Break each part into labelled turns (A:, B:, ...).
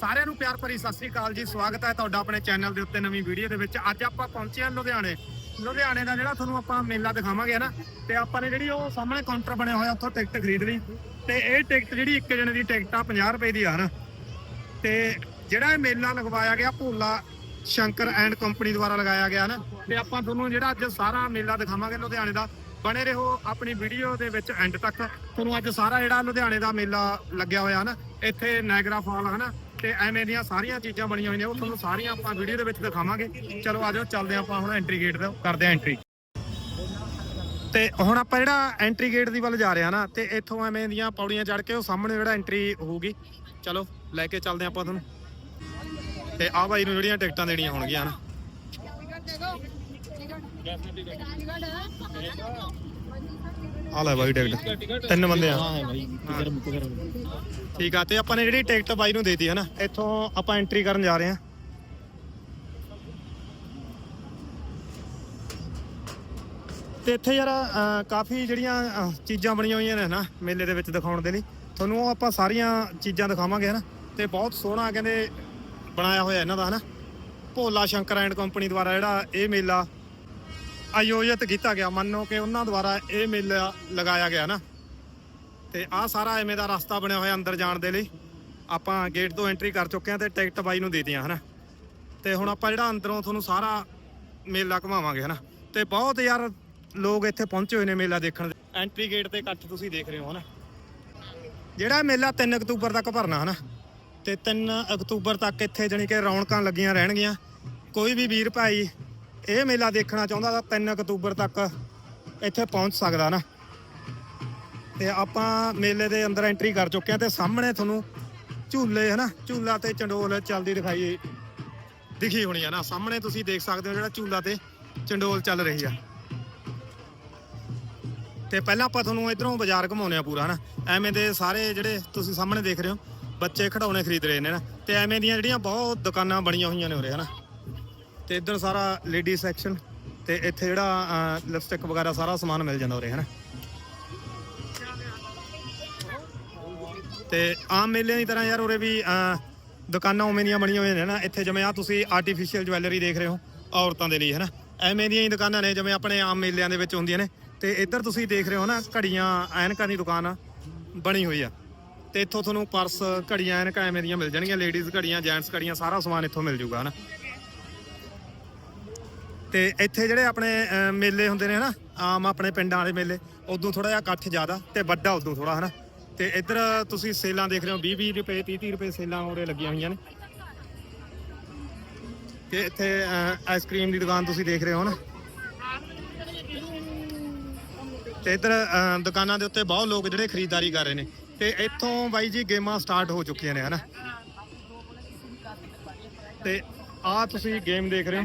A: ਸਾਰਿਆਂ ਨੂੰ ਪਿਆਰ ਭਰੀ ਸਤਿ ਸ੍ਰੀ ਅਕਾਲ ਜੀ। ਸਵਾਗਤ ਹੈ ਤੁਹਾਡਾ ਆਪਣੇ ਚੈਨਲ ਦੇ ਉੱਤੇ ਨਵੀਂ ਵੀਡੀਓ ਦੇ ਵਿੱਚ। ਅੱਜ ਆਪਾਂ ਪਹੁੰਚੇ ਹਾਂ ਲੁਧਿਆਣੇ। ਲੁਧਿਆਣੇ ਦਾ ਜਿਹੜਾ ਤੁਹਾਨੂੰ ਆਪਾਂ ਮੇਲਾ ਦਿਖਾਵਾਂਗੇ ਨਾ ਤੇ ਆਪਾਂ ਨੇ ਜਿਹੜੀ ਉਹ ਸਾਹਮਣੇ ਕਾਊਂਟਰ ਬਣਿਆ ਹੋਇਆ ਉੱਥੋਂ ਟਿਕਟ ਖਰੀਦ ਲਈ। ਤੇ ਇਹ ਟਿਕਟ ਜਿਹੜੀ ਇੱਕ ਜਣੇ ਦੀ ਟਿਕਟ ਆ 50 ਰੁਪਏ ਦੀ ਆ ਨਾ ਤੇ ਜਿਹੜਾ ਇਹ ਮੇਲਾ ਲਗਵਾਇਆ ਗਿਆ, ਭੋਲਾ ਸ਼ੰਕਰ ਐਂਡ ਕੰਪਨੀ ਦੁਆਰਾ ਲਗਾਇਆ ਗਿਆ ਨਾ ਤੇ ਆਪਾਂ ਤੁਹਾਨੂੰ ਜਿਹੜਾ ਅੱਜ ਸਾਰਾ ਮੇਲਾ ਦਿਖਾਵਾਂਗੇ ਲੁਧਿਆਣੇ ਦਾ। ਬਣੇ ਰਹੋ ਆਪਣੀ ਵੀਡੀਓ ਦੇ ਵਿੱਚ ਐਂਡ ਤੱਕ। ਤੁਹਾਨੂੰ ਅੱਜ ਸਾਰਾ ਜਿਹੜਾ ਲੁਧਿਆਣੇ ਦਾ ਮੇਲਾ ਲੱਗਿਆ ਹੋਇਆ ਨਾ ਇੱਥੇ ਨਾਇਗਰਾ ਫਾਲ ਹਨਾ ਤੇ ਐਵੇਂ ਦੀਆਂ ਸਾਰੀਆਂ ਚੀਜ਼ਾਂ ਬਣੀਆਂ ਹੋਈਆਂ ਉਹ ਤੁਹਾਨੂੰ ਸਾਰੀਆਂ ਆਪਾਂ ਵੀਡੀਓ ਦੇ ਵਿੱਚ ਦਿਖਾਵਾਂਗੇ। ਚਲੋ ਆਜੋ ਚੱਲਦੇ ਹਾਂ ਆਪਾਂ ਹੁਣ ਐਂਟਰੀ ਗੇਟ ਤੇ, ਕਰਦੇ ਹਾਂ ਐਂਟਰੀ ਤੇ ਹੁਣ ਆਪਾਂ ਜਿਹੜਾ ਐਂਟਰੀ ਗੇਟ ਦੀ ਵੱਲ ਜਾ ਰਹੇ ਹਾਂ ਨਾ, ਤੇ ਇੱਥੋਂ ਐਵੇਂ ਦੀਆਂ ਪੌੜੀਆਂ ਚੜ ਕੇ ਉਹ ਸਾਹਮਣੇ ਜਿਹੜਾ ਐਂਟਰੀ ਹੋਊਗੀ। ਚਲੋ, ਲੈ ਕੇ ਚੱਲਦੇ ਹਾਂ ਆਪਾਂ ਤੁਹਾਨੂੰ। ਤੇ ਆਹ ਬਾਈ ਨੂੰ ਜਿਹੜੀਆਂ ਟਿਕਟਾਂ ਦੇਣੀਆਂ ਹੋਣਗੀਆਂ ਨਾ ਆ ਲੈ ਬਾਈ ਟਿਕਟ। ਤਿੰਨ ਬੰਦੇ ਆ।
B: ਹਾਂ ਬਾਈ
A: ਠੀਕ ਆ ਤੇ ਆਪਾਂ ਨੇ ਜਿਹੜੀ ਟਿਕਟ ਬਾਈ ਨੂੰ ਦੇਤੀ ਹੈ ਨਾ ਇੱਥੋਂ ਆਪਾਂ ਐਂਟਰੀ ਕਰਨ ਜਾ ਰਹੇ ਆ ਤੇ ਇੱਥੇ ਯਾਰ ਕਾਫੀ ਜਿਹੜੀਆਂ ਚੀਜ਼ਾਂ ਬਣੀਆਂ ਹੋਈਆਂ ਨੇ ਹਨਾ ਮੇਲੇ ਦੇ ਵਿੱਚ ਦਿਖਾਉਣ ਦੇ ਲਈ। ਤੁਹਾਨੂੰ ਉਹ ਆਪਾਂ ਸਾਰੀਆਂ ਚੀਜ਼ਾਂ ਦਿਖਾਵਾਂਗੇ ਹਨਾ ਤੇ ਬਹੁਤ ਸੋਹਣਾ ਕਹਿੰਦੇ ਬਣਾਇਆ ਹੋਇਆ ਇਹਨਾਂ ਦਾ ਹਨਾ ਭੋਲਾ ਸ਼ੰਕਰ ਐਂਡ ਕੰਪਨੀ ਦੁਆਰਾ ਜਿਹੜਾ ਇਹ ਮੇਲਾ ਆਯੋਜਿਤ ਕੀਤਾ ਗਿਆ। ਮੰਨੋ ਕਿ ਉਹਨਾਂ ਦੁਆਰਾ ਇਹ ਮੇਲਾ ਲਗਾਇਆ ਗਿਆ ਨਾ। ਤੇ ਆਹ ਸਾਰਾ ਐਵੇਂ ਦਾ ਰਸਤਾ ਬਣਿਆ ਹੋਇਆ ਅੰਦਰ ਜਾਣ ਦੇ ਲਈ। ਆਪਾਂ ਗੇਟ ਤੋਂ ਐਂਟਰੀ ਕਰ ਚੁੱਕੇ ਹਾਂ ਤੇ ਟਿਕਟ ਬਾਈ ਨੂੰ ਦੇ ਦਿੱਤੀਆਂ, ਹਨਾ। ਤੇ ਹੁਣ ਆਪਾਂ ਜਿਹੜਾ ਅੰਦਰੋਂ ਤੁਹਾਨੂੰ ਸਾਰਾ ਮੇਲਾ ਘੁਮਾਵਾਂਗੇ, ਹਨਾ। ਤੇ ਬਹੁਤ ਯਾਰ ਲੋਕ ਇੱਥੇ ਪਹੁੰਚੇ ਹੋਏ ਨੇ ਮੇਲਾ ਦੇਖਣ ਦੇ। ਐਂਟਰੀ ਗੇਟ ਤੇ ਇਕੱਠ ਤੁਸੀਂ ਦੇਖ ਰਹੇ ਹੋ, ਹਨਾ। ਜਿਹੜਾ ਮੇਲਾ 3 ਅਕਤੂਬਰ ਤੱਕ ਭਰਨਾ, ਹਨਾ। ਤੇ 3 ਅਕਤੂਬਰ ਤੱਕ ਇੱਥੇ ਜਾਣੀ ਕਿ ਰੌਣਕਾਂ ਲੱਗੀਆਂ ਰਹਿਣਗੀਆਂ। ਕੋਈ ਵੀ ਵੀਰ ਭਾਈ ਇਹ ਮੇਲਾ ਦੇਖਣਾ ਚਾਹੁੰਦਾ ਤਾਂ 3 ਅਕਤੂਬਰ ਤੱਕ ਇੱਥੇ ਪਹੁੰਚ ਸਕਦਾ ਨਾ। ਤੇ ਆਪਾਂ ਮੇਲੇ ਦੇ ਅੰਦਰ ਐਂਟਰੀ ਕਰ ਚੁੱਕੇ ਆ ਤੇ ਸਾਹਮਣੇ ਤੁਹਾਨੂੰ ਝੂਲੇ ਹਨਾ, ਝੂਲਾ ਤੇ ਚੰਡੋਲ ਚੱਲਦੀ ਦਿਖਾਈ ਦਿਖੀ ਹੋਣੀ ਆ ਨਾ। ਸਾਹਮਣੇ ਤੁਸੀਂ ਦੇਖ ਸਕਦੇ ਹੋ ਜਿਹੜਾ ਝੂਲਾ ਤੇ ਚੰਡੋਲ ਚੱਲ ਰਹੀ ਆ। ਤੇ ਪਹਿਲਾਂ ਆਪਾਂ ਤੁਹਾਨੂੰ ਇਧਰੋਂ ਬਾਜ਼ਾਰ ਘੁਮਾਉਂਦੇ ਆ ਪੂਰਾ ਹਨਾ। ਐਵੇਂ ਦੇ ਸਾਰੇ ਜਿਹੜੇ ਤੁਸੀਂ ਸਾਹਮਣੇ ਦੇਖ ਰਹੇ ਹੋ, ਬੱਚੇ ਖਿਡੌਣੇ ਖਰੀਦ ਰਹੇ ਨੇ ਨਾ। ਤੇ ਐਵੇਂ ਦੀਆਂ ਜਿਹੜੀਆਂ ਬਹੁਤ ਦੁਕਾਨਾਂ ਬਣੀਆਂ ਹੋਈਆਂ ਨੇ ਉਰੇ ਹਨਾ। ਤੇ ਇੱਧਰ ਸਾਰਾ ਲੇਡੀ ਸੈਕਸ਼ਨ ਤੇ ਇੱਥੇ ਜਿਹੜਾ ਲਿਪਸਟਿਕ ਵਗੈਰਾ ਸਾਰਾ ਸਮਾਨ ਮਿਲ ਜਾਂਦਾ ਉਰੇ, ਹਨਾ? ਤੇ ਆਮ ਮੇਲਿਆਂ ਦੀ ਤਰ੍ਹਾਂ ਯਾਰ ਉਰੇ ਵੀ ਦੁਕਾਨਾਂ ਉਵੇਂ ਦੀਆਂ ਬਣੀਆਂ ਹੋਈਆਂ ਨੇ ਨਾ ਇੱਥੇ ਜਿਵੇਂ ਆ ਤੁਸੀਂ ਆਰਟੀਫੀਸ਼ੀਅਲ ਜਵੈਲਰੀ ਦੇਖ ਰਹੇ ਹੋ, ਔਰਤਾਂ ਦੇ ਲਈ ਹੈ ਨਾ ਐਵੇਂ ਦੀਆਂ ਹੀ ਦੁਕਾਨਾਂ ਨੇ, ਜਿਵੇਂ ਆਪਣੇ ਆਮ ਮੇਲਿਆਂ ਦੇ ਵਿੱਚ ਹੁੰਦੀਆਂ ਨੇ। ਤੇ ਇੱਧਰ ਤੁਸੀਂ ਦੇਖ ਰਹੇ ਹੋ ਨਾ, ਘੜੀਆਂ, ਐਨਕਾਂ ਦੀ ਦੁਕਾਨ ਬਣੀ ਹੋਈ ਆ। ਤੇ ਇੱਥੋਂ ਤੁਹਾਨੂੰ ਪਰਸ ਘੜੀਆਂ, ਐਨਕਾਂ ਐਵੇਂ ਦੀਆਂ ਮਿਲ ਜਾਣਗੀਆਂ ਲੇਡੀਜ਼ ਘੜੀਆਂ ਜੈਂਟਸ ਘੜੀਆਂ, ਸਾਰਾ ਸਮਾਨ ਇੱਥੋਂ ਮਿਲ ਜੂਗਾ, ਹਨਾ? ਤੇ ਇੱਥੇ ਜਿਹੜੇ ਆਪਣੇ ਮੇਲੇ ਹੁੰਦੇ ਨੇ ਹਨਾ, ਆਮ ਆਪਣੇ ਪਿੰਡਾਂ ਵਾਲੇ ਮੇਲੇ, ਉਦੋਂ ਥੋੜਾ ਜਿਹਾ ਇਕੱਠ ਜ਼ਿਆਦਾ ਤੇ ਵੱਡਾ ਉਦੋਂ ਥੋੜਾ ਹਨਾ। ਤੇ ਇੱਧਰ ਤੁਸੀਂ ਸੇਲਾਂ ਦੇਖ ਰਹੇ ਹੋ 20 20 ਰੁਪਏ 30 30 ਰੁਪਏ ਸੇਲਾਂ ਉਰੇ ਲੱਗੀਆਂ ਹੋਈਆਂ ਨੇ। ਤੇ ਇੱਥੇ ਆਈਸਕ੍ਰੀਮ ਦੀ ਦੁਕਾਨ ਤੁਸੀਂ ਦੇਖ ਰਹੇ ਹੋ ਨਾ। ਤੇ ਇੱਧਰ ਦੁਕਾਨਾਂ ਦੇ ਉੱਤੇ ਬਹੁਤ ਲੋਕ ਜਿਹੜੇ ਖਰੀਦਦਾਰੀ ਕਰ ਰਹੇ ਨੇ। ਤੇ ਇੱਥੋਂ ਬਾਈ ਜੀ ਗੇਮਾਂ ਸਟਾਰਟ ਹੋ ਚੁੱਕੀਆਂ ਨੇ, ਹਨਾ। ਤੇ ਆ ਤੁਸੀਂ ਗੇਮ ਦੇਖ ਰਹੇ ਹੋ।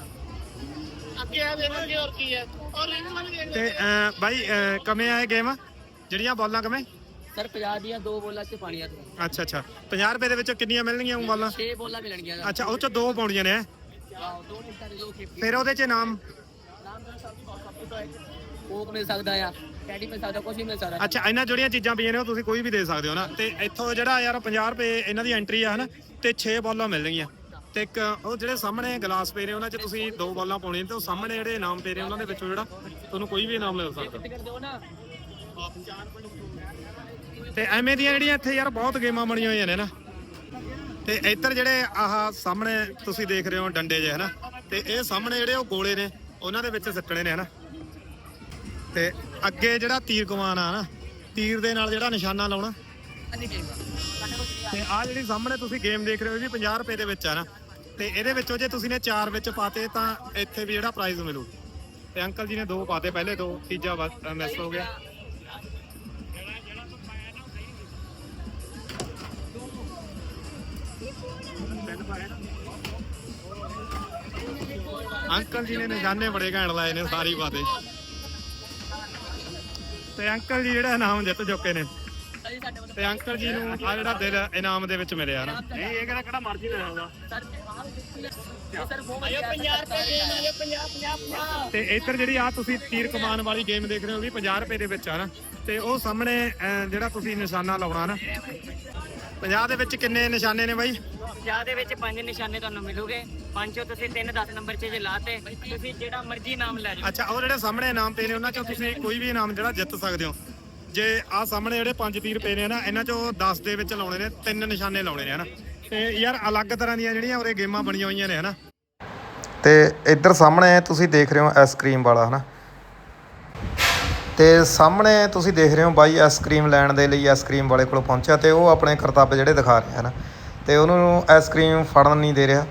C: ਗਿਆ
A: ਤੇ ਬਾਈ ਅਹ, ਆਏ ਗੇਮ ਜਿਹੜੀਆਂ ਬੋਲਾਂ ਕਿਵੇਂ?
C: ਸਰ 50 ਦੀਆਂ ਦੋ ਬੋਲਾਂ 'ਚ ਪਾਣੀਆਂ
A: ਅੱਛਾ ਅੱਛਾ। 50 ਰੁਪਏ ਦੇ ਵਿੱਚੋਂ ਕਿੰਨੀਆਂ ਮਿਲਣਗੀਆਂ ਬੋਲਾਂ?
C: 6 ਬੋਲਾਂ ਮਿਲਣਗੀਆਂ
A: ਅੱਛਾ ਉਹ ਚ ਦੋ ਪਾਉਣੀਆਂ ਨੇ।
C: ਹੈਂ?
A: ਫਿਰ ਉਹਦੇ ਚ
C: ਇਨਾਮ ਨਾਮ ਦਾ ਸਭ ਤੋਂ ਸਭ ਤੋਂ ਹੈ ਕੋਕ ਮਿਲ ਸਕਦਾ ਆ। ਟੈਡੀ ਮਿਲ ਸਕਦਾ ਕੁਝ ਵੀ ਮਿਲ ਸਕਦਾ।
A: ਅੱਛਾ ਇਹਨਾਂ ਜਿਹੜੀਆਂ ਚੀਜ਼ਾਂ ਪਈਆਂ ਨੇ ਉਹ ਤੁਸੀਂ ਕੋਈ ਵੀ ਦੇ ਸਕਦੇ ਹੋ ਨਾ। ਤੇ ਇੱਥੋਂ ਜਿਹੜਾ ਯਾਰ 50 ਰੁਪਏ ਇਹਨਾਂ ਦੀ ਐਂਟਰੀ ਆ ਹਨਾ ਤੇ 6 ਬੋਲਾਂ ਮਿਲਣਗੀਆਂ। ਤੇ ਇੱਕ ਉਹ ਜਿਹੜੇ ਸਾਹਮਣੇ ਗਲਾਸ ਪਏ ਨੇ, ਉਹਨਾਂ 'ਚ ਤੁਸੀਂ ਦੋ ਬੋਲਾਂ ਪਾਉਣੀ ਤੇ ਉਹ ਸਾਹਮਣੇ ਜਿਹੜੇ ਇਨਾਮ ਪਏ ਨੇ, ਉਹਨਾਂ ਦੇ ਵਿੱਚੋਂ ਜਿਹੜਾ ਤੁਹਾਨੂੰ ਕੋਈ ਵੀ ਇਨਾਮ ਲੈ ਸਕਦਾ। ਤੇ ਐਵੇਂ ਦੀਆਂ ਜਿਹੜੀਆਂ ਇੱਥੇ ਯਾਰ ਬਹੁਤ ਗੇਮਾਂ ਬਣੀਆਂ ਹੋਈਆਂ ਨੇ ਨਾ। ਤੇ ਇੱਧਰ ਜਿਹੜੇ ਆਹ ਸਾਹਮਣੇ ਤੁਸੀਂ ਦੇਖ ਰਹੇ ਹੋ ਡੰਡੇ ਜੇ ਹਨਾ? ਤੇ ਇਹ ਸਾਹਮਣੇ ਜਿਹੜੇ ਉਹ ਗੋਲੇ ਨੇ, ਉਹਨਾਂ ਦੇ ਵਿੱਚ ਸੱਟਣੇ ਨੇ, ਹਨਾ? ਤੇ ਅੱਗੇ ਜਿਹੜਾ ਤੀਰ ਕਮਾਨ ਆ ਨਾ ਤੀਰ ਦੇ ਨਾਲ ਜਿਹੜਾ ਨਿਸ਼ਾਨਾ ਲਾਉਣਾ। ਤੇ ਆਹ ਜਿਹੜੀ ਸਾਹਮਣੇ ਤੁਸੀਂ ਗੇਮ ਦੇਖ ਰਹੇ ਹੋ, ਇਹ ਵੀ 50 ਰੁਪਏ ਦੇ ਵਿੱਚ ਆ ਨਾ ਤੇ ਇਹਦੇ ਵਿੱਚੋਂ ਜੇ ਤੁਸੀਂ ਨੇ ਚਾਰ ਵਿੱਚ ਪਾਤੇ ਤਾਂ ਇੱਥੇ ਵੀ ਜਿਹੜਾ ਪ੍ਰਾਈਜ਼ ਮਿਲੂ ਤੇ ਅੰਕਲ ਜੀ ਨੇ ਦੋ ਪਾਤੇ, ਪਹਿਲੇ ਦੋ, ਤੀਜਾ ਮਿਸ ਹੋ ਗਿਆ। ਅੰਕਲ ਜੀ ਨੇ ਨਿਸ਼ਾਨੇ ਬੜੇ ਘੈਂਟ ਲਾਏ ਨੇ, ਸਾਰੀ ਪਾਤੇ। ਤੇ ਅੰਕਲ ਜੀ ਜਿਹੜਾ ਇਨਾਮ ਜਿੱਤ ਚੁੱਕੇ ਨੇ। ਤੇ ਅੰਕਲ ਜੀ ਨੂੰ ਆ ਜਿਹੜਾ ਦਿਲ, ਇਨਾਮ ਦੇ ਵਿੱਚ ਮਿਲਿਆ ਨਾ।
B: ਨਹੀਂ ਇਹ ਕਿਹੜਾ ਕਿਹੜਾ ਮਰਜ਼ੀ ਲੈ ਆਉਂਦਾ।
A: ਤੇ ਇੱਧਰ ਜਿਹੜੀ ਆ ਤੁਸੀਂ ਤੀਰ ਕਮਾਨ ਵਾਲੀ ਗੇਮ ਦੇਖ ਰਹੇ ਹੋ ਵੀ 50 ਰੁਪਏ ਦੇ ਵਿੱਚ ਆ ਨਾ ਤੇ ਉਹ ਸਾਹਮਣੇ ਅਹ, ਜਿਹੜਾ ਤੁਸੀਂ ਨਿਸ਼ਾਨਾ ਲਾਉਣਾ ਨਾ। 50 ਦੇ ਵਿੱਚ ਕਿੰਨੇ ਨਿਸ਼ਾਨੇ ਨੇ ਬਾਈ?
D: ਪੰਜਾਬ ਦੇ ਵਿੱਚ ਪੰਜ ਨਿਸ਼ਾਨੇ ਤੁਹਾਨੂੰ ਮਿਲੂਗੇ। ਪੰਜੋ ਤੁਸੀਂ 3 10 ਨੰਬਰ 'ਚ ਜੇ ਲਾਤੇ ਤੁਸੀਂ ਜਿਹੜਾ ਮਰਜ਼ੀ ਨਾਮ ਲੈ ਜਾਓ।
A: ਅੱਛਾ ਉਹ ਜਿਹੜੇ ਸਾਹਮਣੇ ਇਨਾਮ ਪਏ ਨੇ ਉਹਨਾਂ ਚੋਂ ਤੁਸੀਂ ਕੋਈ ਵੀ ਇਨਾਮ ਜਿਹੜਾ ਜਿੱਤ ਸਕਦੇ ਹੋ। ਜੇ ਆ ਸਾਹਮਣੇ ਜਿਹੜੇ ਪੰਜ ਤੀਰ ਪਏ ਨੇ ਨਾ ਇਹਨਾਂ ਚੋਂ 10 ਦੇ ਵਿੱਚ ਲਾਉਣੇ ਨੇ ਤਿੰਨ ਨਿਸ਼ਾਨੇ ਲਾਉਣੇ ਨੇ ਹਨਾ ਤੇ ਯਾਰ ਅਲੱਗ ਤਰ੍ਹਾਂ ਦੀਆਂ ਜਿਹੜੀਆਂ ਉਰੇ ਗੇਮਾਂ ਬਣੀਆਂ ਹੋਈਆਂ ਨੇ, ਹਨਾ?
E: ਤੇ ਇੱਧਰ ਸਾਹਮਣੇ ਤੁਸੀਂ ਦੇਖ ਰਹੇ ਹੋ ਆਈਸਕ੍ਰੀਮ ਵਾਲਾ, ਹਨਾ? ਤੇ ਸਾਹਮਣੇ ਤੁਸੀਂ ਦੇਖ ਰਹੇ ਹੋ ਬਾਈ ਆਈਸਕ੍ਰੀਮ ਲੈਣ ਦੇ ਲਈ ਆਈਸਕ੍ਰੀਮ ਵਾਲੇ ਕੋਲ ਪਹੁੰਚਿਆ ਤੇ ਉਹ ਆਪਣੇ ਕਰਤੱਵ ਜਿਹੜੇ ਦਿਖਾ ਰਿਹਾ, ਹਨਾ? ਤੇ ਉਹਨੂੰ ਆਈਸਕ੍ਰੀਮ ਫੜਨ ਨਹੀਂ ਦੇ ਰਿਹਾ।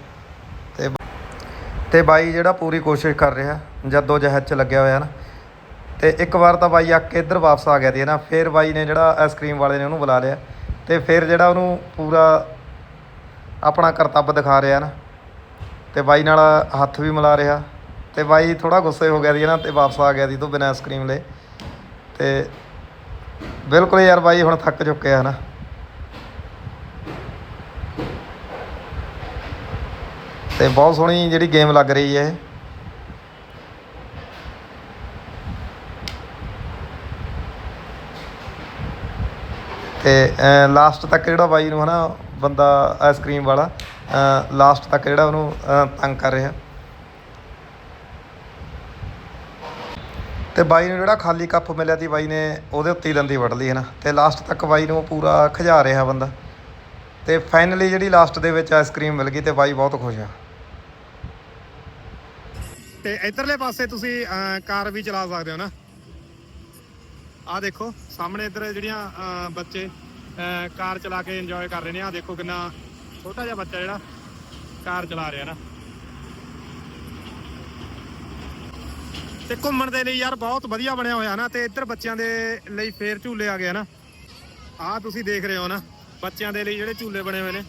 E: ਤੇ ਤੇ ਬਾਈ ਜਿਹੜਾ ਪੂਰੀ ਕੋਸ਼ਿਸ਼ ਕਰ ਰਿਹਾ, ਜਦੋਂ ਜਹਿਦ ਚ ਲੱਗਿਆ ਹੋਇਆ ਨਾ ਤੇ ਇੱਕ ਵਾਰ ਤਾਂ ਬਾਈ ਅੱਕ ਕੇ ਇੱਧਰ ਵਾਪਸ ਆ ਗਿਆ ਸੀ ਨਾ ਫਿਰ ਬਾਈ ਨੇ ਜਿਹੜਾ ਆਈਸਕ੍ਰੀਮ ਵਾਲੇ ਨੇ ਉਹਨੂੰ ਬੁਲਾ ਲਿਆ। ਤੇ ਫਿਰ ਜਿਹੜਾ ਉਹਨੂੰ ਪੂਰਾ ਆਪਣਾ ਕਰਤੱਵ ਦਿਖਾ ਰਿਹਾ ਨਾ। ਤੇ ਬਾਈ ਨਾਲ ਹੱਥ ਵੀ ਮਿਲਾ ਰਿਹਾ। ਤੇ ਬਾਈ ਥੋੜਾ ਗੁੱਸੇ ਹੋ ਗਿਆ ਸੀ ਨਾ ਤੇ ਵਾਪਸ ਆ ਗਿਆ ਸੀ ਤੋਂ ਬਿਨਾਂ ਆਈਸਕ੍ਰੀਮ ਲੈ। ਤੇ ਬਿਲਕੁਲ ਯਾਰ ਬਾਈ ਹੁਣ ਥੱਕ ਚੁੱਕਿਆ ਹੈ ਨਾ। ਤੇ ਬਹੁਤ ਸੋਹਣੀ ਜਿਹੜੀ ਗੇਮ ਲੱਗ ਰਹੀ ਹੈ ਇਹ। ਤੇ ਲਾਸਟ ਤੱਕ ਜਿਹੜਾ ਬਾਈ ਨੂੰ ਹਨਾ ਬੰਦਾ ਆਈਸਕ੍ਰੀਮ ਵਾਲਾ ਲਾਸਟ ਤੱਕ ਜਿਹੜਾ ਉਹਨੂੰ ਤੰਗ ਕਰ ਰਿਹਾ। ਤੇ ਬਾਈ ਨੂੰ ਜਿਹੜਾ ਖਾਲੀ ਕੱਪ ਮਿਲਿਆ ਸੀ, ਬਾਈ ਨੇ ਉਹਦੇ ਉੱਤੇ ਹੀ ਦੰਦੀ ਵੜ ਲਈ, ਹਨਾ। ਤੇ ਲਾਸਟ ਤੱਕ ਬਾਈ ਨੂੰ ਪੂਰਾ ਖਿਜਾ ਰਿਹਾ ਬੰਦਾ। ਤੇ ਫਾਈਨਲੀ ਜਿਹੜੀ ਲਾਸਟ ਦੇ ਵਿੱਚ ਆਈਸਕ੍ਰੀਮ ਮਿਲ ਗਈ ਤੇ ਬਾਈ ਬਹੁਤ ਖੁਸ਼ ਆ।
A: ਤੇ ਇਧਰਲੇ ਪਾਸੇ ਤੁਸੀਂ ਕਾਰ ਵੀ ਚਲਾ ਸਕਦੇ ਹੋ ਨਾ ਆਹ ਦੇਖੋ, ਸਾਹਮਣੇ ਇੱਧਰ ਜਿਹੜੀਆਂ ਬੱਚੇ ਕਾਰ ਚਲਾ ਕੇ ਇੰਜੋਏ ਕਰ ਰਹੇ ਨੇ। ਆਹ ਦੇਖੋ ਕਿੰਨਾ ਛੋਟਾ ਜਿਹਾ ਬੱਚਾ ਜਿਹੜਾ ਕਾਰ ਚਲਾ ਰਿਹਾ ਨਾ। ਤੇ ਘੁੰਮਣ ਦੇ ਲਈ ਯਾਰ ਬਹੁਤ ਵਧੀਆ ਬਣਿਆ ਹੋਇਆ ਨਾ, ਤੇ ਇੱਧਰ ਬੱਚਿਆਂ ਦੇ ਲਈ ਫੇਰ ਝੂਲੇ ਆ ਗਏ ਨਾ। ਆਹ ਤੁਸੀਂ ਦੇਖ ਰਹੇ ਹੋ ਨਾ, ਬੱਚਿਆਂ ਦੇ ਲਈ ਜਿਹੜੇ ਝੂਲੇ ਬਣੇ ਹੋਏ ਨੇ।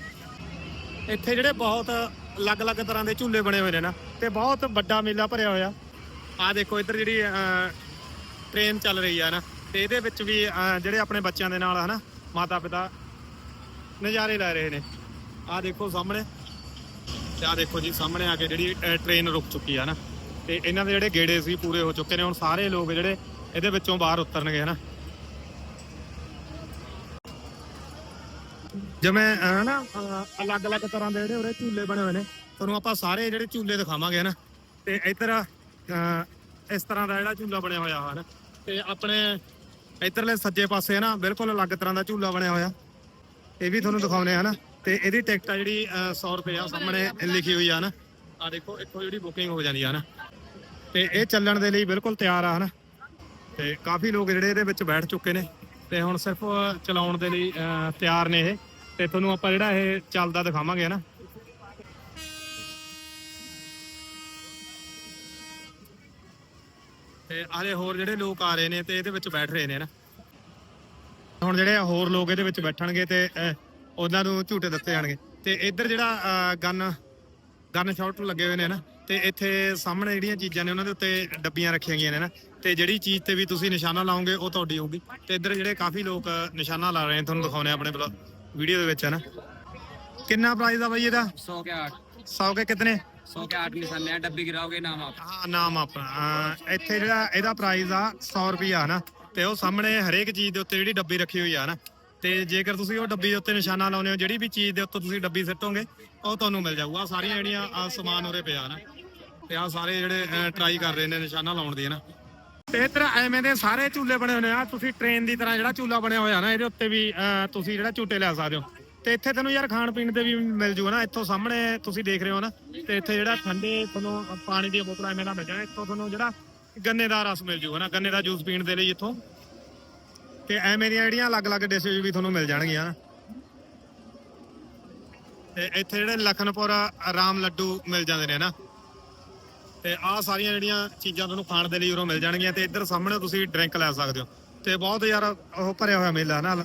A: ਇੱਥੇ ਜਿਹੜੇ ਬਹੁਤ ਅਲੱਗ-ਅਲੱਗ ਤਰ੍ਹਾਂ ਦੇ ਝੂਲੇ ਬਣੇ ਹੋਏ ਨੇ ਨਾ, ਤੇ ਬਹੁਤ ਵੱਡਾ ਮੇਲਾ ਭਰਿਆ ਹੋਇਆ। ਆਹ ਦੇਖੋ ਇੱਧਰ ਜਿਹੜੀ ਟ੍ਰੇਨ ਚੱਲ ਰਹੀ ਆ ਨਾ, ਤੇ ਇਹਦੇ ਵਿੱਚ ਵੀ ਜਿਹੜੇ ਆਪਣੇ ਬੱਚਿਆਂ ਦੇ ਨਾਲ ਹਨਾ ਮਾਤਾ ਪਿਤਾ ਨਜ਼ਾਰੇ ਲੈ ਰਹੇ ਨੇ। ਆਹ ਦੇਖੋ ਸਾਹਮਣੇ। ਤੇ ਆਹ ਦੇਖੋ ਜੀ ਸਾਹਮਣੇ ਆ ਕੇ ਜਿਹੜੀ ਟ੍ਰੇਨ ਰੁਕ ਚੁੱਕੀ ਆ ਨਾ। ਤੇ ਇਹਨਾਂ ਦੇ ਜਿਹੜੇ ਗੇੜੇ ਸੀ ਪੂਰੇ ਹੋ ਚੁੱਕੇ ਨੇ। ਹੁਣ ਸਾਰੇ ਲੋਕ ਜਿਹੜੇ ਇਹਦੇ ਵਿੱਚੋਂ ਬਾਹਰ ਉਤਰਨਗੇ ਹਨਾ। ਜਿਵੇਂ ਅਹ, ਅਲੱਗ-ਅਲੱਗ ਤਰ੍ਹਾਂ ਦੇ ਜਿਹੜੇ ਉਰੇ ਝੂਲੇ ਬਣੇ ਹੋਏ ਨੇ। ਤੁਹਾਨੂੰ ਆਪਾਂ ਸਾਰੇ ਜਿਹੜੇ ਝੂਲੇ ਦਿਖਾਵਾਂਗੇ ਹਨਾ। ਤੇ ਇੱਧਰ ਅਹ, ਇਸ ਤਰ੍ਹਾਂ ਦਾ ਜਿਹੜਾ ਝੂਲਾ ਬਣਿਆ ਹੋਇਆ ਹੈ ਤੇ ਆਪਣੇ ਇੱਧਰਲੇ ਸੱਜੇ ਪਾਸੇ ਨਾ ਬਿਲਕੁਲ ਅਲੱਗ ਤਰ੍ਹਾਂ ਦਾ ਝੂਲਾ ਬਣਿਆ ਹੋਇਆ। ਇਹ ਵੀ ਤੁਹਾਨੂੰ ਦਿਖਾਉਨੇ ਆ ਨਾ ਤੇ ਇਹਦੀ ਟਿਕਟ ਆ ਜਿਹੜੀ ਅਹ, 100 ਰੁਪਏ ਆ ਸਾਹਮਣੇ ਲਿਖੀ ਹੋਈ ਆ ਨਾ ਆ ਦੇਖੋ ਇੱਥੋਂ ਜਿਹੜੀ ਬੁਕਿੰਗ ਹੋ ਜਾਂਦੀ ਆ ਨਾ ਤੇ ਇਹ ਚੱਲਣ ਦੇ ਲਈ ਬਿਲਕੁਲ ਤਿਆਰ ਆ ਹਨਾ। ਤੇ ਕਾਫੀ ਲੋਕ ਜਿਹੜੇ ਇਹਦੇ ਵਿੱਚ ਬੈਠ ਚੁੱਕੇ ਨੇ। ਤੇ ਹੁਣ ਸਿਰਫ ਚਲਾਉਣ ਦੇ ਲਈ ਤਿਆਰ ਨੇ ਇਹ। ਤੇ ਤੁਹਾਨੂੰ ਆਪਾਂ ਜਿਹੜਾ ਇਹ ਚੱਲਦਾ ਦਿਖਾਵਾਂਗੇ ਨਾ ਆਲੇ ਹੋਰ ਜਿਹੜੇ ਲੋਕ ਆ ਰਹੇ ਨੇ ਤੇ ਇਹਦੇ ਵਿੱਚ ਬੈਠ ਰਹੇ ਨੇ ਨਾ। ਹੁਣ ਜਿਹੜੇ ਹੋਰ ਲੋਕ ਇਹਦੇ ਵਿੱਚ ਬੈਠਣਗੇ ਤੇ ਅਹ, ਉਹਨਾਂ ਨੂੰ ਝੂਟੇ ਦਿੱਤੇ ਜਾਣਗੇ। ਤੇ ਇੱਧਰ ਜਿਹੜਾ ਗਨ ਗਨ ਸ਼ਾਟ ਲੱਗੇ ਹੋਏ ਨੇ ਨਾ ਤੇ ਇੱਥੇ ਸਾਹਮਣੇ ਜਿਹੜੀਆਂ ਚੀਜ਼ਾਂ ਨੇ ਉਹਨਾਂ ਦੇ ਉੱਤੇ ਡੱਬੀਆਂ ਰੱਖੀਆਂ ਗਈਆਂ ਨੇ ਨਾ। ਤੇ ਜਿਹੜੀ ਚੀਜ਼ ਤੇ ਵੀ ਤੁਸੀਂ ਨਿਸ਼ਾਨਾ ਲਾਓਗੇ ਉਹ ਤੁਹਾਡੀ ਹੋਊਗੀ। ਤੇ ਇੱਧਰ ਜਿਹੜੇ ਕਾਫੀ ਲੋਕ ਨਿਸ਼ਾਨਾ ਲਾ ਰਹੇ ਨੇ ਤੁਹਾਨੂੰ ਦਿਖਾਉਣੇ ਆਪਣੇ ਵੀਡੀਓ ਦੇ ਵਿੱਚ ਹੈ ਨਾ। ਕਿੰਨਾ ਪ੍ਰਾਈਸ ਆ ਬਾਈ ਇਹਦਾ?
C: 100 के 8
A: 100 ਕੇ ਕਿਤਨੇ?
C: 100 के 8 निशाने हैं डब्बी गिराओगे नाम आप
A: ਹਾਂ ਨਾਮ ਆਪਣਾ ਅਹ ਇੱਥੇ ਜਿਹੜਾ ਇਹਦਾ ਪ੍ਰਾਈਸ ਆ 100 ਰੁਪਿਆ ਨਾ ਤੇ ਉਹ ਸਾਹਮਣੇ ਹਰੇਕ ਚੀਜ਼ ਦੇ ਉੱਤੇ ਜਿਹੜੀ ਡੱਬੀ ਰੱਖੀ ਹੋਈ ਆ ਨਾ ਤੇ ਜੇਕਰ ਤੁਸੀਂ ਉਹ ਡੱਬੀ ਦੇ ਉੱਤੇ ਨਿਸ਼ਾਨਾ ਲਾਉਂਦੇ ਹੋ ਜਿਹੜੀ ਵੀ ਚੀਜ਼ ਦੇ ਉੱਤੇ ਤੁਸੀਂ ਡੱਬੀ ਸਿੱਟੋਗੇ ਉਹ ਤੁਹਾਨੂੰ ਮਿਲ ਜਾਊਗਾ ਆਹ ਸਾਰੀਆਂ ਜਿਹੜੀਆਂ ਆਹ ਸਮਾਨ ਉਰੇ ਪਿਆ ਨਾ ਤੇ ਆ ਸਾਰੇ ਜਿਹੜੇ ਟਰਾਈ ਕਰ ਰਹੇ ਨੇ ਨਿਸ਼ਾਨਾ ਲਾਉਣ ਦੀ ਨਾ ਤੇ ਇੱਧਰ ਐਵੇਂ ਦੇ ਸਾਰੇ ਝੂਲੇ ਬਣੇ ਹੋਏ ਨੇ ਆ ਤੁਸੀਂ ਟ੍ਰੇਨ ਦੀ ਤਰ੍ਹਾਂ ਜਿਹੜਾ ਝੂਲਾ ਬਣਿਆ ਹੋਇਆ ਨਾ ਇਹਦੇ ਉੱਤੇ ਵੀ ਅਹ, ਤੁਸੀਂ ਜਿਹੜਾ ਝੂਟੇ ਲੈ ਸਕਦੇ ਹੋ ਤੇ ਇੱਥੇ ਤੁਹਾਨੂੰ ਯਾਰ ਖਾਣ ਪੀਣ ਦੇ ਵੀ ਮਿਲ ਜੂਗਾ ਨਾ, ਇੱਥੋਂ ਸਾਹਮਣੇ ਤੁਸੀਂ ਦੇਖ ਰਹੇ ਹੋ ਨਾ, ਤੇ ਇੱਥੇ ਜਿਹੜਾ ਠੰਡੇ ਤੁਹਾਨੂੰ ਪਾਣੀ ਦੀਆਂ ਬੋਤਲਾਂ ਐਵੇਂ ਮਿਲ ਜਾਣਾ, ਇੱਥੋਂ ਤੁਹਾਨੂੰ ਜਿਹੜਾ ਗੰਨੇ ਦਾ ਰਸ ਮਿਲ ਜੂਗਾ ਨਾ, ਗੰਨੇ ਦਾ ਜੂਸ ਪੀਣ ਦੇ ਲਈ ਇੱਥੋਂ। ਤੇ ਐਵੇਂ ਦੀਆਂ ਜਿਹੜੀਆਂ ਅਲੱਗ-ਅਲੱਗ ਡਿਸ਼ੇਸ ਵੀ ਤੁਹਾਨੂੰ ਮਿਲ ਜਾਣਗੀਆਂ ਨਾ। ਤੇ ਇੱਥੇ ਜਿਹੜੇ ਲਖਨਪੁਰ ਆਰਾਮ ਲੱਡੂ ਮਿਲ ਜਾਂਦੇ ਨੇ ਨਾ, ਤੇ ਆਹ ਸਾਰੀਆਂ ਜਿਹੜੀਆਂ ਚੀਜ਼ਾਂ ਤੁਹਾਨੂੰ ਖਾਣ ਦੇ ਲਈ ਉਰੋਂ ਮਿਲ ਜਾਣਗੀਆਂ, ਤੇ ਇੱਧਰ ਸਾਹਮਣੇ ਤੁਸੀਂ ਡਰਿੰਕ ਲੈ ਸਕਦੇ ਹੋ। ਤੇ ਬਹੁਤ ਯਾਰ ਉਹ ਭਰਿਆ ਹੋਇਆ ਮੇਲਾ ਨਾ,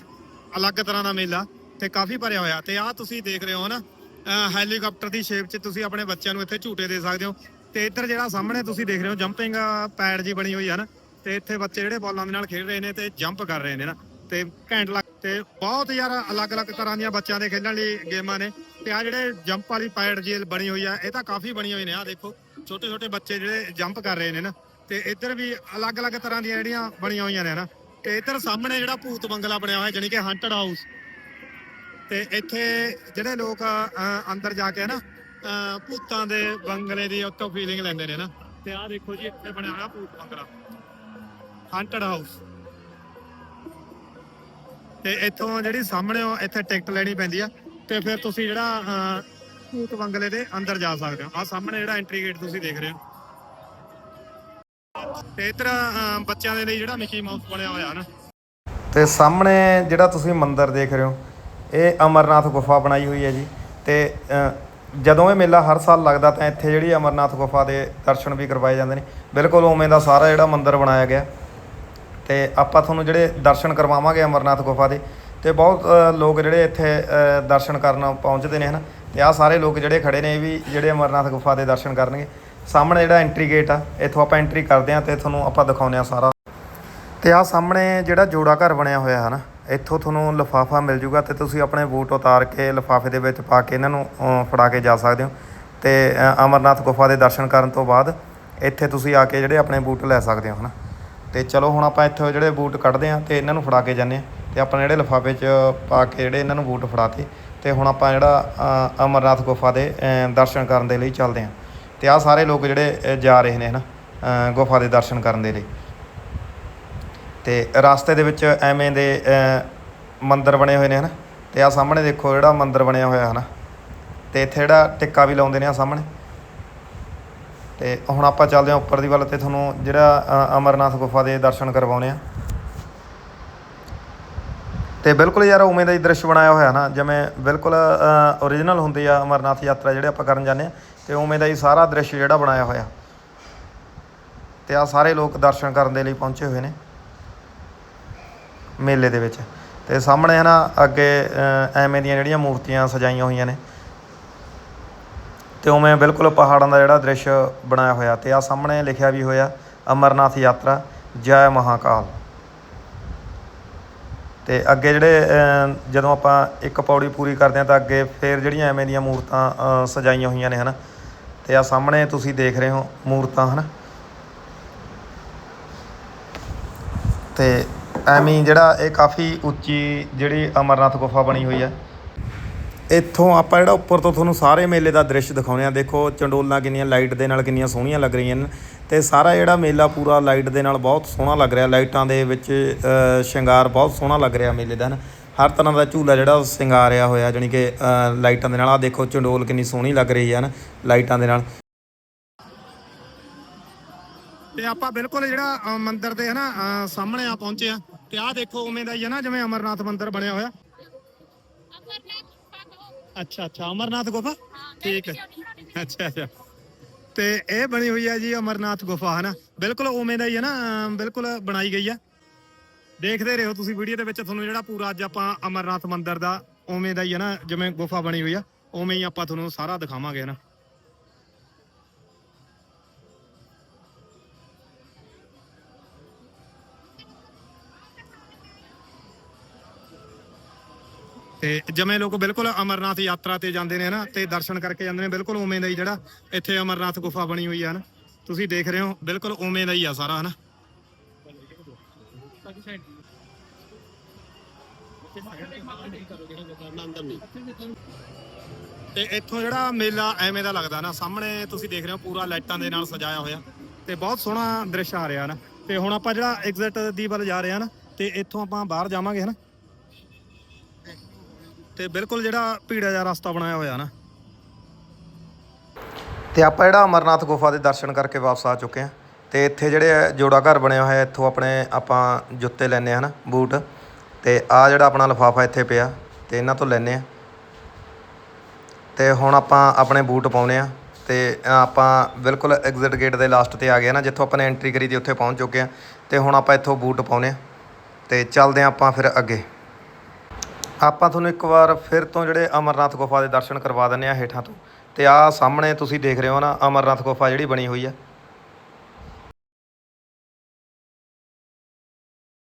A: ਅਲੱਗ ਤਰ੍ਹਾਂ ਦਾ ਮੇਲਾ। ਤੇ ਕਾਫੀ ਭਰਿਆ ਹੋਇਆ। ਤੇ ਆਹ ਤੁਸੀਂ ਦੇਖ ਰਹੇ ਹੋ ਨਾ ਹੈਲੀਕਾਪਟਰ ਦੀ ਸ਼ੇਪ 'ਚ ਤੁਸੀਂ ਆਪਣੇ ਬੱਚਿਆਂ ਨੂੰ ਇੱਥੇ ਝੂਟੇ ਦੇ ਸਕਦੇ ਹੋ। ਤੇ ਇੱਧਰ ਜਿਹੜਾ ਸਾਹਮਣੇ ਤੁਸੀਂ ਦੇਖ ਰਹੇ ਹੋ ਜੰਪਿੰਗ ਪੈਡ ਜੀ ਬਣੀ ਹੋਈ ਹੈ ਨਾ, ਤੇ ਇੱਥੇ ਬੱਚੇ ਜਿਹੜੇ ਬੋਲਾਂ ਦੇ ਨਾਲ ਖੇਡ ਰਹੇ ਨੇ ਤੇ ਜੰਪ ਕਰ ਰਹੇ ਨੇ ਨਾ। ਤੇ ਘੈਂਟ ਲੱਗ, ਤੇ ਬਹੁਤ ਯਾਰ ਅਲੱਗ-ਅਲੱਗ ਤਰ੍ਹਾਂ ਦੀਆਂ ਬੱਚਿਆਂ ਦੇ ਖੇਡਣ ਲਈ ਗੇਮਾਂ ਨੇ। ਤੇ ਆ ਜਿਹੜੇ ਜੰਪ ਵਾਲੀ ਪੈਡ ਜੀ ਬਣੀ ਹੋਈ ਆ, ਇਹ ਤਾਂ ਕਾਫੀ ਬਣੀ ਹੋਈ ਨੇ ਆ ਦੇਖੋ। ਛੋਟੇ ਛੋਟੇ ਬੱਚੇ ਜਿਹੜੇ ਜੰਪ ਕਰ ਰਹੇ ਨੇ ਨਾ, ਤੇ ਇੱਧਰ ਵੀ ਅਲੱਗ-ਅਲੱਗ ਤਰ੍ਹਾਂ ਦੀਆਂ ਜਿਹੜੀਆਂ ਬਣੀਆਂ ਹੋਈਆਂ ਨੇ ਨਾ। ਤੇ ਇੱਧਰ ਸਾਹਮਣੇ ਜਿਹੜਾ ਭੂਤ ਬੰਗਲਾ ਬਣਿਆ ਹੋਇਆ ਜਾਨੀ ਕਿ ਹੰਟਡ ਹਾਊਸ ਤੇ ਇੱਥੇ ਜਿਹੜੇ ਲੋਕ ਅੰਦਰ ਜਾ ਕੇ ਨਾ ਭੂਤਾਂ ਦੇ ਬੰਗਲੇ ਦੀ ਉੱਤੋਂ ਫੀਲਿੰਗ ਲੈਂਦੇ ਨੇ ਨਾ। ਤੇ ਆਹ ਦੇਖੋ ਜੀ ਇੱਥੇ ਬਣਿਆ ਹੋਇਆ ਭੂਤ ਬੰਗਲਾ। ਹੰਟਡ ਹਾਊਸ ਤੇ ਇੱਥੋਂ ਜਿਹੜੀ ਸਾਹਮਣੇ ਇੱਥੇ ਟਿਕਟ ਲੈਣੀ ਪੈਂਦੀ ਆ। ਤੇ ਫਿਰ ਤੁਸੀਂ ਜਿਹੜਾ ਅਹ, ਭੂਤ ਬੰਗਲੇ ਦੇ ਅੰਦਰ ਜਾ ਸਕਦੇ ਹੋ। ਆ ਸਾਹਮਣੇ ਜਿਹੜਾ ਐਂਟਰੀ ਗੇਟ ਤੁਸੀਂ ਦੇਖ ਰਹੇ ਹੋ। ਤੇ ਇੱਧਰ ਬੱਚਿਆਂ ਦੇ ਲਈ ਜਿਹੜਾ ਮਿਕੀ ਮਾਊਸ ਬਣਿਆ ਹੋਇਆ ਨਾ।
E: ਤੇ ਸਾਹਮਣੇ ਜਿਹੜਾ ਤੁਸੀਂ ਮੰਦਿਰ ਦੇਖ ਰਹੇ ਹੋ ਇਹ ਅਮਰਨਾਥ ਗੁਫਾ ਬਣਾਈ ਹੋਈ ਹੈ ਜੀ ਤੇ ਜਦੋਂ ਇਹ ਮੇਲਾ ਹਰ ਸਾਲ ਲੱਗਦਾ ਤਾਂ ਇੱਥੇ ਜਿਹੜੀ ਅਮਰਨਾਥ ਗੁਫਾ ਦੇ ਦਰਸ਼ਨ ਵੀ ਕਰਵਾਏ ਜਾਂਦੇ ਨੇ। ਬਿਲਕੁਲ ਉਵੇਂ ਦਾ ਸਾਰਾ ਜਿਹੜਾ ਮੰਦਿਰ ਬਣਾਇਆ ਗਿਆ। ਤੇ ਆਪਾਂ ਤੁਹਾਨੂੰ ਜਿਹੜੇ ਦਰਸ਼ਨ ਕਰਵਾਵਾਂਗੇ ਅਮਰਨਾਥ ਗੁਫਾ ਦੇ, ਤੇ ਬਹੁਤ ਲੋਕ ਜਿਹੜੇ ਇੱਥੇ ਦਰਸ਼ਨ ਕਰਨ ਪਹੁੰਚਦੇ ਨੇ ਹਨ। ਤੇ ਆਹ ਸਾਰੇ ਲੋਕ ਜਿਹੜੇ ਖੜੇ ਨੇ, ਇਹ ਵੀ ਜਿਹੜੇ ਅਮਰਨਾਥ ਗੁਫਾ ਦੇ ਦਰਸ਼ਨ ਕਰਨਗੇ। ਸਾਹਮਣੇ ਜਿਹੜਾ ਐਂਟਰੀ ਗੇਟ ਆ, ਇੱਥੋਂ ਆਪਾਂ ਐਂਟਰੀ ਕਰਦੇ ਹਾਂ ਤੇ ਤੁਹਾਨੂੰ ਆਪਾਂ ਦਿਖਾਉਂਦੇ ਹਾਂ ਸਾਰਾ। ਤੇ ਆ ਸਾਹਮਣੇ ਜਿਹੜਾ ਜੋੜਾ ਘਰ ਬਣਿਆ ਹੋਇਆ ਹੈ ਨਾ ਇੱਥੋਂ ਤੁਹਾਨੂੰ ਲਿਫਾਫਾ ਮਿਲ ਜੂਗਾ ਤੇ ਤੁਸੀਂ ਆਪਣੇ ਬੂਟ ਉਤਾਰ ਕੇ ਲਿਫਾਫੇ ਦੇ ਵਿੱਚ ਪਾ ਕੇ ਇਹਨਾਂ ਨੂੰ ਫੜਾ ਕੇ ਜਾ ਸਕਦੇ ਹੋ। ਤੇ ਅਮਰਨਾਥ ਗੁਫਾ ਦੇ ਦਰਸ਼ਨ ਕਰਨ ਤੋਂ ਬਾਅਦ ਇੱਥੇ ਤੁਸੀਂ ਆ ਕੇ ਜਿਹੜੇ ਆਪਣੇ ਬੂਟ ਲੈ ਸਕਦੇ ਹੋ ਹਨਾ? ਤੇ ਚਲੋ ਹੁਣ ਆਪਾਂ ਇੱਥੋਂ ਜਿਹੜੇ ਬੂਟ ਕੱਢਦੇ ਹਾਂ ਤੇ ਇਹਨਾਂ ਨੂੰ ਫੜਾ ਕੇ ਜਾਂਦੇ ਹਾਂ। ਤੇ ਆਪਣੇ ਜਿਹੜੇ ਲਿਫਾਫੇ 'ਚ ਪਾ ਕੇ ਜਿਹੜੇ ਇਹਨਾਂ ਨੂੰ ਬੂਟ ਫੜਾਤੇ ਤੇ ਹੁਣ ਆਪਾਂ ਜਿਹੜਾ ਅਮਰਨਾਥ ਗੁਫਾ ਦੇ ਦਰਸ਼ਨ ਕਰਨ ਦੇ ਲਈ ਚੱਲਦੇ ਹਾਂ। ਤੇ ਆ ਸਾਰੇ ਲੋਕ ਜਿਹੜੇ ਜਾ ਰਹੇ ਨੇ ਹਨਾ? ਅ, ਗੁਫਾ ਦੇ ਦਰਸ਼ਨ ਕਰਨ ਦੇ ਲਈ। ਤੇ ਰਸਤੇ ਦੇ ਵਿੱਚ ਐਵੇਂ ਦੇ ਮੰਦਰ ਬਣੇ ਹੋਏ ਨੇ ਹਨਾ? ਤੇ ਆ ਸਾਹਮਣੇ ਦੇਖੋ ਜਿਹੜਾ ਮੰਦਰ ਬਣਿਆ ਹੋਇਆ ਹਨਾ? ਤੇ ਇੱਥੇ ਜਿਹੜਾ ਟਿੱਕਾ ਵੀ ਲਾਉਂਦੇ ਨੇ ਆ ਸਾਹਮਣੇ। ਤੇ ਹੁਣ ਆਪਾਂ ਚੱਲਦੇ ਹਾਂ ਉੱਪਰ ਦੀ ਵੱਲ ਤੇ ਤੁਹਾਨੂੰ ਜਿਹੜਾ ਅਮਰਨਾਥ ਗੁਫਾ ਦੇ ਦਰਸ਼ਨ ਕਰਵਾਉਣੇ ਆ ਤੇ ਬਿਲਕੁਲ ਯਾਰ ਉਵੇਂ ਦਾ ਹੀ ਦ੍ਰਿਸ਼ ਬਣਾਇਆ ਹੋਇਆ ਨਾ ਜਿਵੇਂ ਬਿਲਕੁਲ ਓਰੀਜਨਲ ਹੁੰਦੀ ਆ ਅਮਰਨਾਥ ਯਾਤਰਾ ਜਿਹੜੇ ਆਪਾਂ ਕਰਨ ਜਾਂਦੇ ਆ ਤੇ ਉਵੇਂ ਦਾ ਹੀ ਸਾਰਾ ਦ੍ਰਿਸ਼ ਜਿਹੜਾ ਬਣਾਇਆ ਹੋਇਆ। ਤੇ ਆ ਸਾਰੇ ਲੋਕ ਦਰਸ਼ਨ ਕਰਨ ਦੇ ਲਈ ਪਹੁੰਚੇ ਹੋਏ ਨੇ। ਮੇਲੇ ਦੇ ਵਿੱਚ। ਤੇ ਸਾਹਮਣੇ ਹੈ ਨਾ ਅੱਗੇ ਐਵੇਂ ਦੀਆਂ ਜਿਹੜੀਆਂ ਮੂਰਤੀਆਂ ਸਜਾਈਆਂ ਹੋਈਆਂ ਨੇ। ਤੇ ਉਵੇਂ ਬਿਲਕੁਲ ਪਹਾੜਾਂ ਦਾ ਜਿਹੜਾ ਦ੍ਰਿਸ਼ ਬਣਾਇਆ ਹੋਇਆ ਤੇ ਆ ਸਾਹਮਣੇ ਲਿਖਿਆ ਵੀ ਹੋਇਆ, ਅਮਰਨਾਥ ਯਾਤਰਾ, ਜੈ ਮਹਾਕਾਲ। ਤੇ ਅੱਗੇ ਜਿਹੜੇ ਜਦੋਂ ਆਪਾਂ ਇੱਕ ਪੌੜੀ ਪੂਰੀ ਕਰਦੇ ਹਾਂ ਤਾਂ ਅੱਗੇ ਫੇਰ ਜਿਹੜੀਆਂ ਐਵੇਂ ਦੀਆਂ ਮੂਰਤਾਂ ਸਜਾਈਆਂ ਹੋਈਆਂ ਨੇ ਹਨਾ। ਤੇ ਆ ਸਾਹਮਣੇ ਤੁਸੀਂ ਦੇਖ ਰਹੇ ਹੋ ਮੂਰਤਾਂ ਹਨਾ। ਤੇ ਐਵੇਂ ਜਿਹੜਾ ਇਹ ਕਾਫੀ ਉੱਚੀ ਜਿਹੜੀ ਅਮਰਨਾਥ ਗੁਫਾ ਬਣੀ ਹੋਈ ਹੈ। ਇੱਥੋਂ ਆਪਾਂ ਜਿਹੜਾ ਉੱਪਰ ਤੋਂ ਤੁਹਾਨੂੰ ਸਾਰੇ ਮੇਲੇ ਦਾ ਦ੍ਰਿਸ਼ ਦਿਖਾਉਂਦੇ ਆ ਦੇਖੋ ਚੰਡੋਲਾਂ ਕਿੰਨੀਆਂ ਲਾਈਟ ਦੇ ਨਾਲ ਕਿੰਨੀਆਂ ਸੋਹਣੀਆਂ ਲੱਗ ਰਹੀਆਂ ਨੇ ਤੇ ਸਾਰਾ ਜਿਹੜਾ ਮੇਲਾ ਪੂਰਾ ਲਾਈਟ ਦੇ ਨਾਲ ਬਹੁਤ ਸੋਹਣਾ ਲੱਗ ਰਿਹਾ। ਲਾਈਟਾਂ ਦੇ ਵਿੱਚ ਸ਼ਿੰਗਾਰ ਬਹੁਤ ਸੋਹਣਾ ਲੱਗ ਰਿਹਾ ਮੇਲੇ ਦਾ ਨਾ। ਹਰ ਤਰ੍ਹਾਂ ਦਾ ਝੂਲਾ ਜਿਹੜਾ ਉਹ ਸ਼ਿੰਗਾਰਿਆ ਹੋਇਆ ਜਾਣੀ ਕਿ ਲਾਈਟਾਂ ਦੇ ਨਾਲ। ਆ ਦੇਖੋ ਚੰਡੋਲ ਕਿੰਨੀ ਸੋਹਣੀ ਲੱਗ ਰਹੀ ਹੈ ਨਾ ਲਾਈਟਾਂ ਦੇ ਨਾਲ।
A: ਤੇ ਆਪਾਂ ਬਿਲਕੁਲ ਜਿਹੜਾ ਮੰਦਿਰ ਦੇ ਹਨਾ ਸਾਹਮਣੇ ਆ ਪਹੁੰਚੇ ਆ। ਤੇ ਆਹ ਦੇਖੋ ਉਵੇਂ ਦਾ ਹੀ ਹੈ ਨਾ, ਜਿਵੇਂ ਅਮਰਨਾਥ ਮੰਦਿਰ ਬਣਿਆ ਹੋਇਆ। ਅੱਛਾ ਅੱਛਾ, ਅਮਰਨਾਥ ਗੁਫਾ? ਠੀਕ ਹੈ। ਅੱਛਾ ਅੱਛਾ। ਤੇ ਇਹ ਬਣੀ ਹੋਈ ਹੈ ਜੀ ਅਮਰਨਾਥ ਗੁਫਾ ਹਨਾ ਬਿਲਕੁਲ ਉਵੇਂ ਦਾ ਹੀ ਹੈ ਨਾ ਬਿਲਕੁਲ ਬਣਾਈ ਗਈ ਹੈ। ਦੇਖਦੇ ਰਹੋ ਤੁਸੀਂ ਵੀਡੀਓ ਦੇ ਵਿੱਚ, ਤੁਹਾਨੂੰ ਜਿਹੜਾ ਪੂਰਾ ਅੱਜ ਆਪਾਂ ਅਮਰਨਾਥ ਮੰਦਿਰ ਦਾ ਉਵੇਂ ਦਾ ਹੀ ਹੈ ਨਾ, ਜਿਵੇਂ ਗੁਫਾ ਬਣੀ ਹੋਈ ਆ, ਉਵੇਂ ਹੀ ਆਪਾਂ ਤੁਹਾਨੂੰ ਸਾਰਾ ਦਿਖਾਵਾਂਗੇ ਨਾ? ਤੇ ਜਿਵੇਂ ਲੋਕ ਬਿਲਕੁਲ ਅਮਰਨਾਥ ਯਾਤਰਾ ਤੇ ਜਾਂਦੇ ਨੇ ਨਾ ਤੇ ਦਰਸ਼ਨ ਕਰਕੇ ਜਾਂਦੇ ਨੇ, ਬਿਲਕੁਲ ਉਵੇਂ ਦਾ ਹੀ ਜਿਹੜਾ ਇੱਥੇ ਅਮਰਨਾਥ ਗੁਫਾ ਬਣੀ ਹੋਈ ਆ ਨਾ ਤੁਸੀਂ ਦੇਖ ਰਹੇ ਹੋ, ਬਿਲਕੁਲ ਉਵੇਂ ਦਾ ਹੀ ਆ ਸਾਰਾ ਹਨਾ। ਤੇ ਇੱਥੋਂ ਜਿਹੜਾ ਮੇਲਾ ਐਵੇਂ ਦਾ ਲੱਗਦਾ ਨਾ, ਸਾਹਮਣੇ ਤੁਸੀਂ ਦੇਖ ਰਹੇ ਹੋ ਪੂਰਾ ਲਾਈਟਾਂ ਦੇ ਨਾਲ ਸਜਾਇਆ ਹੋਇਆ, ਤੇ ਬਹੁਤ ਸੋਹਣਾ ਦ੍ਰਿਸ਼ ਆ ਰਿਹਾ ਨਾ ਤੇ ਹੁਣ ਆਪਾਂ ਜਿਹੜਾ ਐਗਜ਼ਿਟ ਦੀ ਵੱਲ ਜਾ ਰਹੇ ਹਾਂ ਨਾ, ਤੇ ਇੱਥੋਂ ਆਪਾਂ ਬਾਹਰ ਜਾਵਾਂਗੇ ਹਨਾ।
F: ਤੇ ਬਿਲਕੁਲ ਜਿਹੜਾ ਭੀੜਾ ਜਿਹਾ ਰਸਤਾ ਬਣਾਇਆ ਹੋਇਆ ਨਾ।
A: ਤੇ ਆਪਾਂ ਜਿਹੜਾ ਅਮਰਨਾਥ ਗੁਫਾ ਦੇ ਦਰਸ਼ਨ ਕਰਕੇ ਵਾਪਸ ਆ ਚੁੱਕੇ ਹਾਂ। ਤੇ ਇੱਥੇ ਜਿਹੜੇ ਜੋੜਾ ਘਰ ਬਣਿਆ ਹੋਇਆ, ਇੱਥੋਂ ਆਪਣੇ ਆਪਾਂ ਜੁੱਤੇ ਲੈਨੇ ਆ ਹਨਾ, ਬੂਟ। ਤੇ ਆ ਜਿਹੜਾ ਆਪਣਾ ਲਫਾਫਾ ਇੱਥੇ ਪਿਆ, ਤੇ ਇਹਨਾਂ ਤੋਂ ਲੈਨੇ ਆ ਤੇ ਹੁਣ ਆਪਾਂ ਆਪਣੇ ਬੂਟ ਪਾਉਨੇ ਆ ਤੇ ਆਪਾਂ ਬਿਲਕੁਲ ਐਗਜ਼ਿਟ ਗੇਟ ਦੇ ਲਾਸਟ ਤੇ ਆ ਗਏ ਨਾ, ਜਿੱਥੋਂ ਆਪਾਂ ਨੇ ਐਂਟਰੀ ਕਰੀ ਤੀ ਉੱਥੇ ਪਹੁੰਚ ਚੁੱਕੇ ਆ ਤੇ ਹੁਣ ਆਪਾਂ ਇੱਥੋਂ ਬੂਟ ਪਾਉਨੇ ਆ ਤੇ ਚੱਲਦੇ ਆ ਆਪਾਂ ਫਿਰ ਅੱਗੇ। ਆਪਾਂ ਤੁਹਾਨੂੰ ਇੱਕ ਵਾਰ ਫਿਰ ਤੋਂ ਜਿਹੜੇ ਅਮਰਨਾਥ ਗੁਫਾ ਦੇ ਦਰਸ਼ਨ ਕਰਵਾ ਦਿੰਦੇ ਆ ਹੇਠਾਂ ਤੋਂ। ਤੇ ਆ ਸਾਹਮਣੇ ਤੁਸੀਂ ਦੇਖ ਰਹੇ ਹੋ ਨਾ, ਅਮਰਨਾਥ ਗੁਫਾ ਜਿਹੜੀ ਬਣੀ ਹੋਈ ਆ।